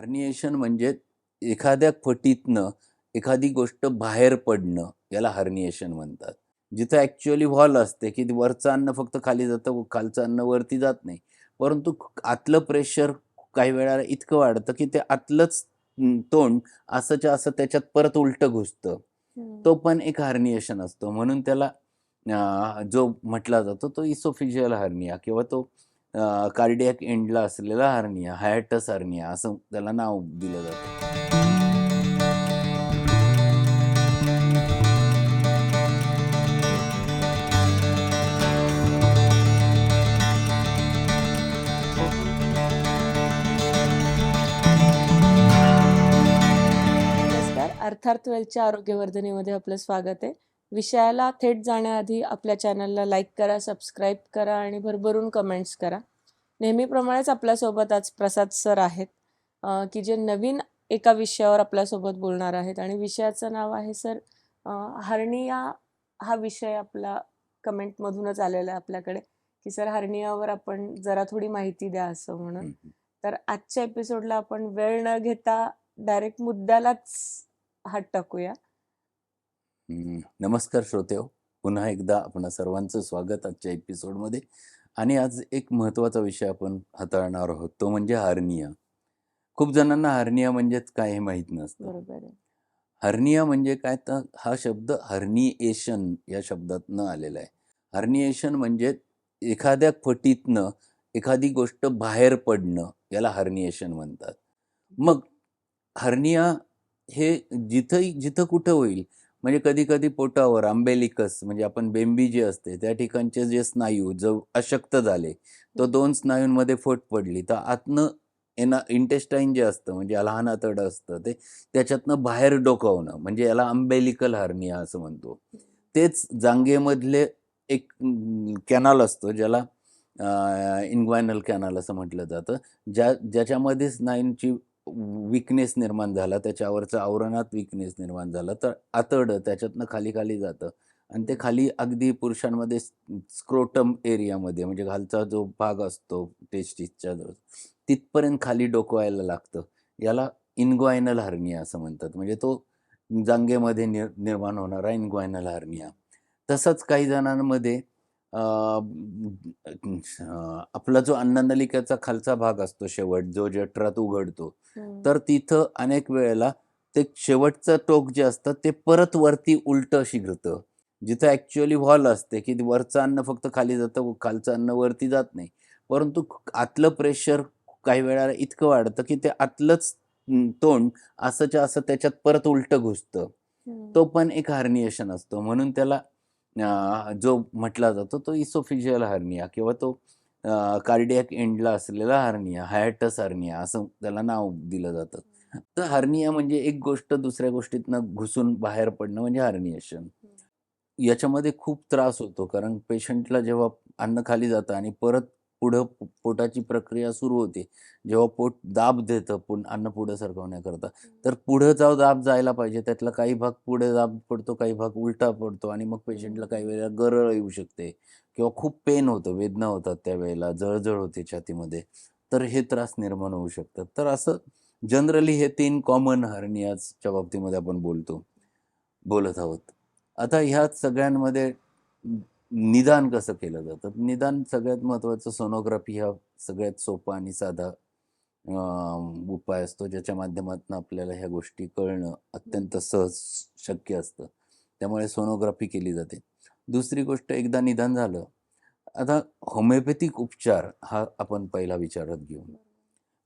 Herniation म्हणजे एखाद्या फटीतनं एखादी गोष्ट बाहेर पडणं याला हर्निएशन म्हणतात. जिथं ॲक्च्युअली व्हॉल असते की वरचं अन्न फक्त खाली जातं खालचं अन्न वरती जात नाही. परंतु आतलं प्रेशर काही वेळा इतकं वाढतं की ते आतलंच तोंड असंच्या असं त्याच्यात परत उलटं घुसतं. तो पण एक हर्निएशन असतो. म्हणून त्याला जो म्हटला जातो तो इसोफिजियल हर्निया किंवा तो कार्डियक एंडला असलेला हार्निया हायटस हार्निया असं त्याला नाव दिलं जातं. अर्थात अर्थार्थ वेलच्या आरोग्यवर्धनेमध्ये आपलं स्वागत आहे. विषयाला थेट जाण्याआधी आपल्या चॅनलला लाईक करा सबस्क्राईब करा आणि भरभरून कमेंट्स करा. नेहमीप्रमाणेच आपल्यासोबत आज प्रसाद सर आहेत की जे नवीन एका विषयावर आपल्यासोबत बोलणार आहेत. आणि विषयाचं नाव आहे सर हर्निया हा विषय आपला कमेंटमधूनच आलेला आहे आपल्याकडे की सर हर्नियावर आपण जरा थोडी माहिती द्या असं म्हणून. तर आजच्या एपिसोडला आपण वेळ न घेता डायरेक्ट मुद्द्यालाच हात टाकूया. नमस्कार श्रोतेहो पुन्हा एकदा आपण सर्वांचं स्वागत आजच्या एपिसोडमध्ये. आणि आज एक महत्त्वाचा विषय आपण हाताळणार आहोत. तो म्हणजे हार्निया. खूप जणांना हार्निया म्हणजेच काय हे माहीत नसतं. हर्निया म्हणजे काय? तर हा शब्द हर्निएशन या शब्दातनं आलेला आहे. हर्निएशन म्हणजे एखाद्या फटीतनं एखादी गोष्ट बाहेर पडणं याला हर्निएशन म्हणतात. मग हर्निया हे जिथंही जिथं कुठं होईल म्हणजे कधी कधी पोटावर आंबेलिकस म्हणजे आपण बेंबी जे असते त्या ठिकाणचे जे स्नायू जो अशक्त झाले तो दोन स्नायूंमध्ये फट पडली. तर आतनं एना इंटेस्टाईन जे असतं म्हणजे लहान आतडं असतं ते त्याच्यातनं बाहेर डोकावणं म्हणजे याला आंबेलिकल हार्निया असं म्हणतो. तेच जांगेमधले एक कॅनल असतो ज्याला इन्ग्वायनल कॅनल असं म्हटलं जातं ज्या ज्याच्यामध्ये स्नायूंची विकनेस निर्माण झाला त्याच्यावरचं आवरणात विकनेस निर्माण झाला. तर आतडं त्याच्यातनं खाली खाली जातं. आणि ते खाली अगदी पुरुषांमध्ये स्क्रोटम एरियामध्ये म्हणजे खालचा जो भाग असतो टेस्टिसच्या जवळ तिथपर्यंत खाली डोकवायला लागतं. याला इनग्वायनल हार्निया असं म्हणतात. म्हणजे तो जांगेमध्ये निर निर्माण होणारा इनग्वायनल हार्निया तसंच काही जणांमध्ये आपला जो अन्ननलिकेचा खालचा भाग असतो शेवट जो जठरात उघडतो. तर तिथं अनेक वेळेला ते शेवटचं टोक जे असतं ते परत वरती उलटं शिरतं जिथं ॲक्च्युअली व्हॉल असते की वरचं अन्न फक्त खाली जातं खालचं अन्न वरती जात नाही परंतु आतलं प्रेशर काही वेळा इतकं वाढतं की ते आतलंच तोंड असंच्या असं त्याच्यात परत उलटं घुसतं. तो पण एक हर्निएशन असतो म्हणून त्याला जो म्हटला जातो तो इसोफिजियल हर्निया किंवा तो कार्डियक एंडला असलेला हर्निया हायटस हर्निया असं त्याला नाव दिलं जातं. तर हर्निया म्हणजे एक गोष्ट दुसऱ्या गोष्टीतनं घुसून बाहेर पडणं म्हणजे हर्निएशन याच्यामध्ये खूप त्रास होतो कारण पेशंटला जेव्हा अन्न खाली जातं आणि परत पुढं पोटाची प्रक्रिया सुरू होते. जेव्हा पोट दाब देतं पुन अन्न पुढं सरकवण्याकरता तर पुढं जाऊ दाब जायला पाहिजे. त्यातला काही भाग पुढे दाब पडतो काही भाग उलटा पडतो आणि मग पेशंटला काही वेळेला गरळ येऊ शकते किंवा खूप पेन होतं वेदना होतात त्यावेळेला जळजळ होते छातीमध्ये. तर हे त्रास निर्माण होऊ शकतात. तर असं जनरली हे तीन कॉमन हर्नियाच्या बाबतीमध्ये आपण बोलतो बोलत आहोत. आता ह्या सगळ्यांमध्ये निदान कसं केलं जातं? निदान सगळ्यात महत्त्वाचं सोनोग्राफी हा सगळ्यात सोपा आणि साधा उपाय असतो ज्याच्या माध्यमातून आपल्याला ह्या गोष्टी कळणं अत्यंत सहज शक्य असतं. त्यामुळे सोनोग्राफी केली जाते. दुसरी गोष्ट एकदा निदान झालं आता होमिओपॅथिक उपचार हा आपण पहिला विचारात घेऊ.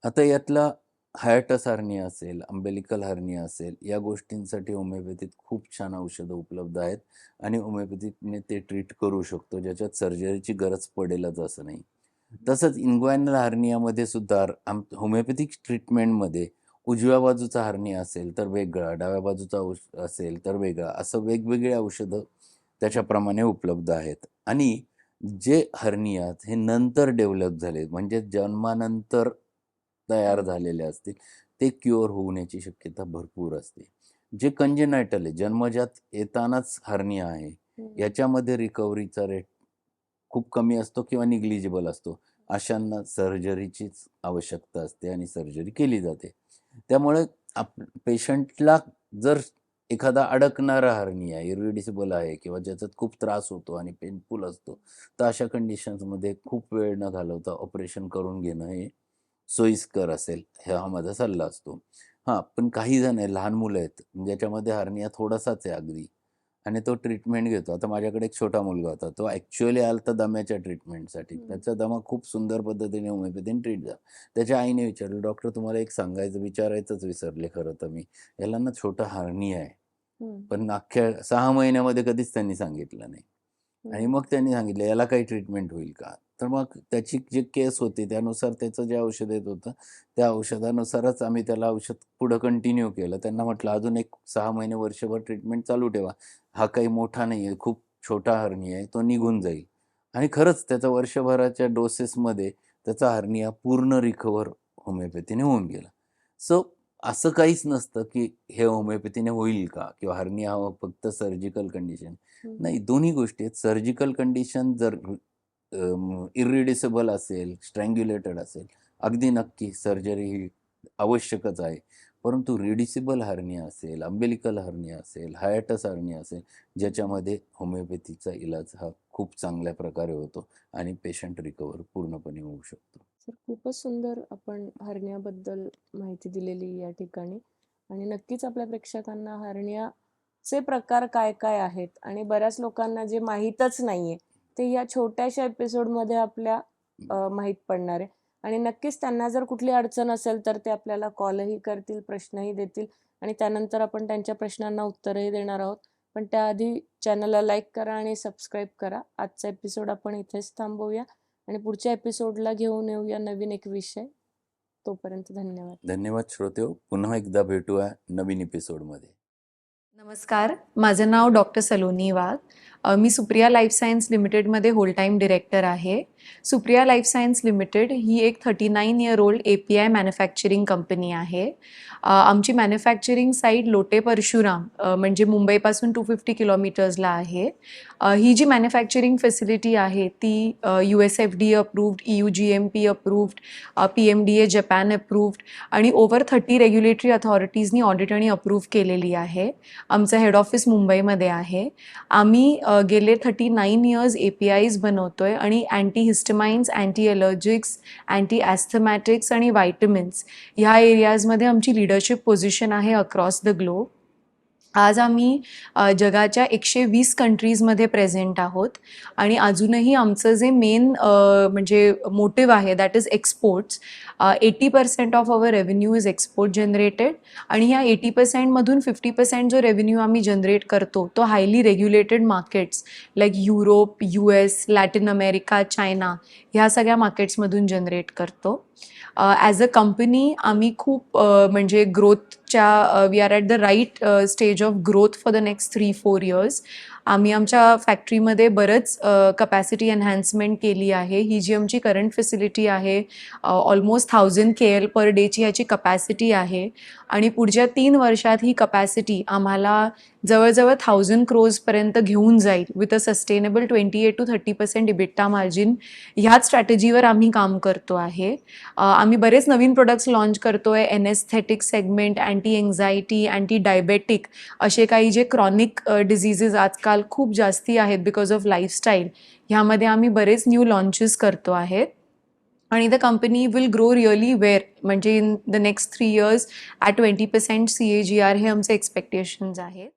आता यातला हायटस हार्निया असेल अंबेलिकल हार्निया असेल या गोष्टींसाठी होमिओपॅथीत खूप छान औषधं उपलब्ध आहेत आणि होमिओपॅथीने ते ट्रीट करू शकतो ज्याच्यात सर्जरीची गरज पडेलच असं नाही. तसंच इन्ग्वायनल हार्नियामध्ये सुद्धा आम होमिओपॅथिक ट्रीटमेंटमध्ये उजव्या बाजूचा हार्निया असेल तर वेगळा डाव्या बाजूचा औष असेल तर वेगळा असं वेगवेगळे औषधं त्याच्याप्रमाणे उपलब्ध आहेत. आणि जे हर्नियात हे नंतर डेव्हलप झाले म्हणजे जन्मानंतर तयार झालेले असतील ते क्युअर होण्याची शक्यता भरपूर असते. जे कंजेनायटल आहे जन्मजात येतानाच हर्निया आहे. याच्यामध्ये रिकव्हरीचा रेट खूप कमी असतो किंवा निग्लिजिबल असतो. अशांना सर्जरीचीच आवश्यकता असते आणि सर्जरी केली जाते. त्यामुळे आप पेशंटला जर एखादा अडकणारा हर्निया इरिडिसिबल आहे किंवा ज्याच्यात खूप त्रास होतो आणि पेनफुल असतो तर अशा कंडिशन्समध्ये खूप वेळ न घालवता ऑपरेशन करून घेणं हे सोयीस्कर असेल हा माझा सल्ला असतो. हां पण काही जण आहे लहान मुलं आहेत ज्याच्यामध्ये हर्निया थोडासाच आहे अगदी. आणि तो ट्रीटमेंट घेतो. आता माझ्याकडे एक छोटा मुलगा होता तो ॲक्च्युअली आला तर दम्याच्या ट्रीटमेंटसाठी. त्याचा दमा खूप सुंदर पद्धतीने होमिओपॅथीने ट्रीट झाला. त्याच्या आईने विचारलं डॉक्टर तुम्हाला एक सांगायचं विचारायचंच विसरले खरं तर मी. याला ना छोटा हर्निया आहे. पण अख्ख्या सहा महिन्यामध्ये कधीच त्यांनी सांगितलं नाही. आणि. मग त्यांनी सांगितलं याला काही ट्रीटमेंट होईल का? तर मग त्याची जी केस होती त्यानुसार त्याचं जे औषध येत होतं त्या औषधानुसारच आम्ही त्याला औषध पुढं कंटिन्यू केलं. त्यांना म्हटलं अजून एक सहा महिने वर्षभर ट्रीटमेंट चालू ठेवा. हा काही मोठा नाही आहे खूप छोटा हर्निया आहे तो निघून जाईल. आणि खरंच त्याचा वर्षभराच्या डोसेसमध्ये त्याचा हर्निया पूर्ण रिकवर होमिओपॅथीने होऊन गेला. सो असं काहीच नसतं की हे होमिओपॅथीने होईल का किंवा हर्निया हा फक्त सर्जिकल कंडिशन. नाही दोन्ही गोष्टी आहेत. सर्जिकल कंडिशन जर इरिडिसेबल असेल स्ट्रँग्युलेटेड असेल अगदी नक्की सर्जरी ही आवश्यकच आहे. परंतु रिडिसिबल हर्निया असेल अंबेलिकल हर्निया असेल हायटस हर्निया असेल ज्याच्यामध्ये होमिओपॅथीचा इलाज हा खूप चांगल्या प्रकारे होतो आणि पेशंट रिकवर पूर्णपणे होऊ शकतो. तर खूपच सुंदर आपण हर्नियाबद्दल माहिती दिलेली या ठिकाणी. आणि नक्कीच आपल्या प्रेक्षकांना हर्नियाचे प्रकार काय काय आहेत आणि बऱ्याच लोकांना जे माहीतच नाहीये ते या छोट्याशा एपिसोडमध्ये आपल्या माहीत पडणार आहे. आणि नक्कीच त्यांना जर कुठली अडचण असेल तर ते आपल्याला कॉलही करतील प्रश्नही देतील आणि त्यानंतर आपण त्यांच्या प्रश्नांना उत्तरही देणार आहोत. पण त्याआधी चॅनलला लाईक करा आणि सबस्क्राईब करा. आजचा एपिसोड आपण इथेच थांबवूया आणि पुढच्या एपिसोडला घेऊन येऊया नवीन एक विषय. तोपर्यंत धन्यवाद. धन्यवाद श्रोतेहो पुन्हा एकदा भेटूया नवीन एपिसोडमध्ये. नमस्कार. माझं नाव डॉक्टर सलोनी वाघ. मी सुप्रिया लाईफ सायन्स लिमिटेडमध्ये होल टाईम डिरेक्टर आहे. सुप्रिया लाईफ सायन्स लिमिटेड ही एक thirty nine year old A P I manufacturing company आहे. आमची मॅन्युफॅक्चरिंग साईट लोटे परशुराम म्हणजे मुंबईपासून टू फिफ्टी किलोमीटर्सला आहे. ही जी मॅन्युफॅक्चरिंग फॅसिलिटी आहे ती U S F D approved E U G M P approved P M D A Japan approved आणि over thirty regulatory अथॉरिटीजनी ऑडिट आणि अप्रूव्ह केलेली आहे. आमचं हेड ऑफिस मुंबईमध्ये आहे. आम्ही गेले thirty nine years A P Is बनवतो आहे आणि anti histamines anti allergics anti asthmatics आणि व्हायटमिन्स ह्या एरियाजमध्ये आमची लिडरशिप पोझिशन आहे अक्रॉस द ग्लोब आज आम्ही जगाच्या एकशे वीस कंट्रीजमध्ये प्रेझेंट आहोत. आणि अजूनही आमचं जे मेन म्हणजे मोटिव्ह आहे that is exports eighty percent of our revenue is export generated आणि ह्या एटी पर्सेंटमधून फिफ्टी पर्सेंट जो रेव्हेन्यू आम्ही जनरेट करतो तो highly regulated markets like Europe U S Latin America China ह्या सगळ्या मार्केट्समधून जनरेट करतो. ॲज अ कंपनी आम्ही खूप म्हणजे ग्रोथच्या we are at the right stage of growth for the next three four years आम्ही आमच्या फॅक्टरीमध्ये बरंच कपॅसिटी एनहॅन्समेंट केली आहे. ही जी आमची करंट फॅसिलिटी आहे almost thousand K L per डेची ह्याची कपॅसिटी आहे. आणि पुढच्या तीन वर्षात ही कपॅसिटी आम्हाला जवळजवळ थाउजंड क्रोजपर्यंत घेऊन जाईल. With a sustainable twenty eight to thirty percent EBITDA margin ह्याच स्ट्रॅटेजीवर आम्ही काम करतो आहे. आम्ही बरेच नवीन प्रोडक्ट्स लॉन्च करतो आहे anaesthetic segment anti anxiety anti diabetic असे काही जे क्रॉनिक डिझिजेस आजकाल खूप जास्ती आहेत बिकॉज ऑफ लाईफस्टाईल ह्यामध्ये आम्ही बरेच न्यू लॉन्चेस करतो आहेत. आणि the company will grow really where म्हणजे in the next three years at twenty percent C A G R हे आमचे एक्सपेक्टेशन्स आहेत.